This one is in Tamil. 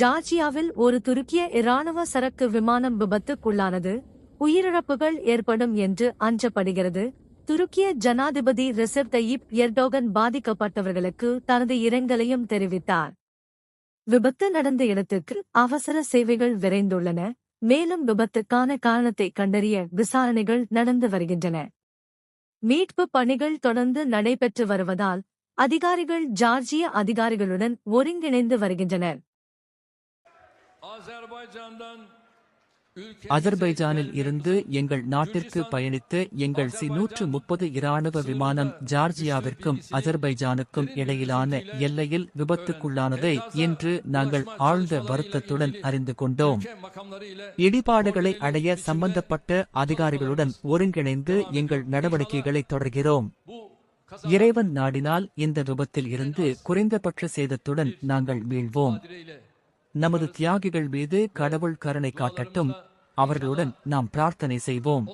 ஜார்ஜியாவில் ஒரு துருக்கிய இராணுவ சரக்கு விமானம் விபத்துக்குள்ளானது. உயிரிழப்புகள் ஏற்படும் என்று அஞ்சப்படுகிறது. துருக்கிய ஜனாதிபதி ரெசெப் தய்யிப் எர்டோகன் பாதிக்கப்பட்டவர்களுக்கு தனது இரங்கலையும் தெரிவித்தார். விபத்து நடந்த இடத்துக்கு அவசர சேவைகள் விரைந்துள்ளன. மேலும் விபத்துக்கான காரணத்தை கண்டறிய விசாரணைகள் நடந்து வருகின்றன. மீட்பு பணிகள் தொடர்ந்து நடைபெற்று வருவதால் அதிகாரிகள் ஜார்ஜிய அதிகாரிகளுடன் ஒருங்கிணைந்து வருகின்றனர். அஜர்பைஜானில் இருந்து எங்கள் நாட்டிற்கு பயணித்த எங்கள் சி நூற்று முப்பது இராணுவ விமானம் ஜார்ஜியாவிற்கும் அஜர்பைஜானுக்கும் இடையிலான எல்லையில் விபத்துக்குள்ளானதை இன்று நாங்கள் ஆழ்ந்த வருத்தத்துடன் அறிந்து கொண்டோம் இடிபாடுகளை அடைய சம்பந்தப்பட்ட அதிகாரிகளுடன் ஒருங்கிணைந்து எங்கள் நடவடிக்கைகளை தொடர்கிறோம் இறைவன் நாடினால் இந்த விபத்தில் இருந்து குறைந்தபட்ச சேதத்துடன் நாங்கள் dileğiyle நமது தியாகிகள் மீது கடவுள் கருணை காட்டட்டும். அவர்களுடன் நாம் பிரார்த்தனை செய்வோம்.